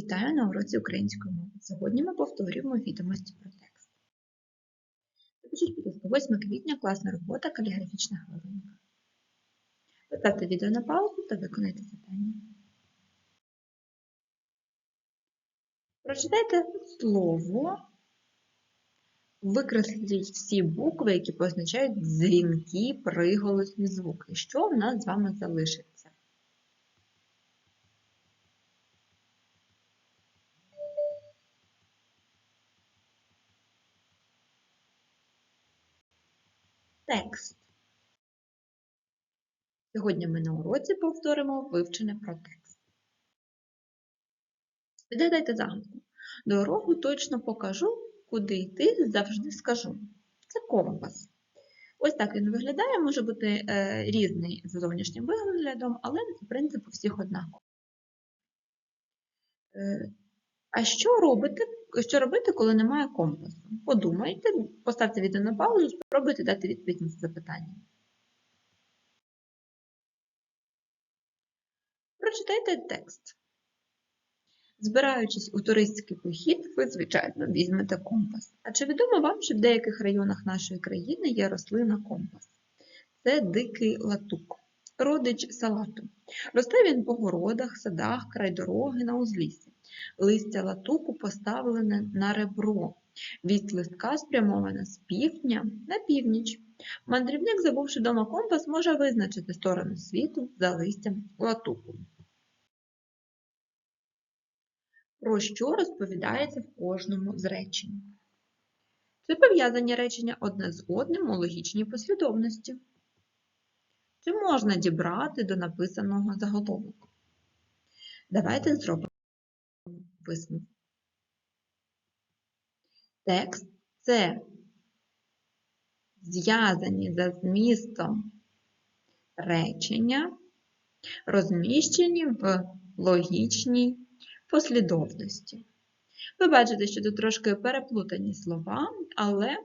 Вітаю на уроці української мови. Сьогодні ми повторюємо відомості про текст. Запишіть, будь ласка, 8 квітня, класна робота, каліграфічна хвилинка. Поставте відео на паузу та виконайте завдання. Прочитайте слово, викресліть всі букви, які позначають дзвінкі приголосні звуки. Що в нас з вами залишиться? Текст. Сьогодні ми на уроці повторимо вивчене про текст. Відгадайте загадку. Дорогу точно покажу, куди йти завжди скажу. Це компас. Ось так він виглядає, може бути е, різний за зовнішнім виглядом, але принцип у всіх однаковий. Е, а що робити, що робити, коли немає компасу? Подумайте, поставте відео на паузу, спробуйте дати відповідь на це запитання. Прочитайте текст. Збираючись у туристський похід, ви, звичайно, візьмете компас. А чи відомо вам, що в деяких районах нашої країни є рослина компас? Це дикий латук, родич салату. Росте він по городах, садах, край дороги на узліссі. Листя латуку поставлене на ребро. Від листка спрямоване з півдня на північ. Мандрівник, забувши дома компас, може визначити сторону світу за листям латуку. Про що розповідається в кожному з речень? Це пов'язані речення одне з одним у логічній послідовності. Чи можна дібрати до написаного заголовок? Давайте зробимо висновок. Текст це зв'язані за змістом речення, розміщені в логічній послідовності. Ви бачите, що тут трошки переплутані слова, але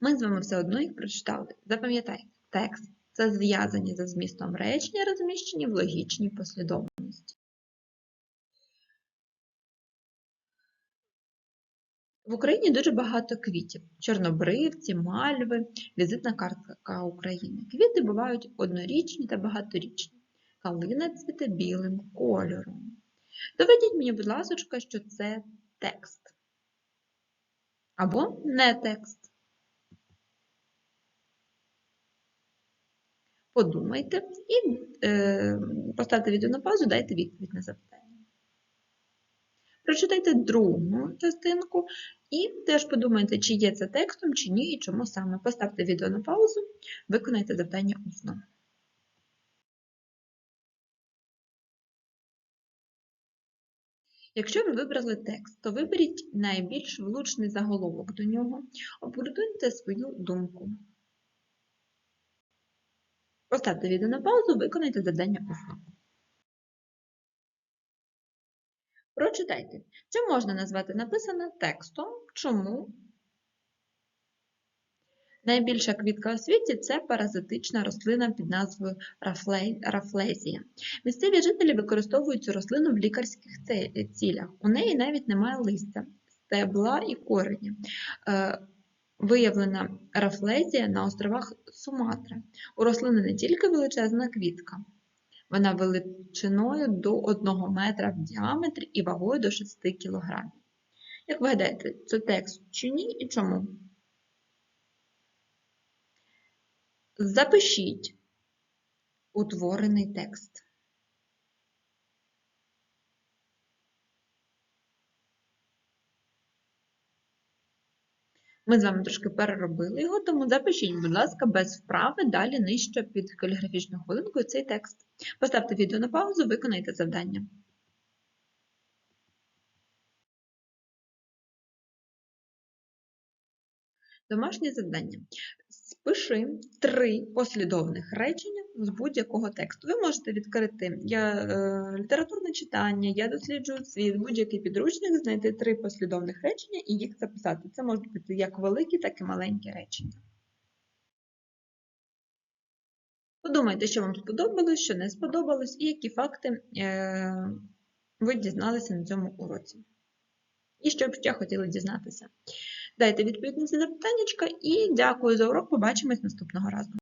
ми з вами все одно їх прочитали. Запам'ятайте, текст це зв'язані за змістом речення, розміщені в логічній послідовності. В Україні дуже багато квітів: чорнобривці, мальви, візитна картка України. Квіти бувають однорічні та багаторічні. Калина цвіте білим кольором. Доведіть мені, будь ласка, що це текст. Або не текст. Подумайте і е, поставте відео на паузу, дайте відповідь на запитання. Прочитайте другу частинку і теж подумайте, чи є це текстом, чи ні, і чому саме. Поставте відео на паузу, виконайте завдання усно. Якщо ви вибрали текст, то виберіть найбільш влучний заголовок до нього, обґрунтуйте свою думку. Поставте відео на паузу, виконайте завдання усно. Прочитайте, чи можна назвати написане текстом? Чому? Найбільша квітка у світі це паразитична рослина під назвою рафлезія. Місцеві жителі використовують цю рослину в лікарських цілях. У неї навіть немає листя, стебла і корені. Е, виявлена рафлезія на островах Суматра. У рослини не тільки величезна квітка, вона величиною до 1 метра в діаметрі і вагою до 6 кг. Як ви гадаєте, це текст чи ні і чому? Запишіть утворений текст. Ми з вами трошки переробили його, тому запишіть, будь ласка, без вправи далі нижче під каліграфічною хвилинкою цей текст. Поставте відео на паузу, виконайте завдання. Домашнє завдання. Спиши три послідовних речення з будь-якого тексту. Ви можете відкрити я, е, літературне читання, я досліджую світ, будь-який підручник, знайти три послідовних речення і їх записати. Це можуть бути як великі, так і маленькі речення. Подумайте, що вам сподобалось, що не сподобалось, і які факти е, ви дізналися на цьому уроці. І що б ще хотіли дізнатися. Дайте відповідь на запитання і дякую за урок. Побачимось наступного разу.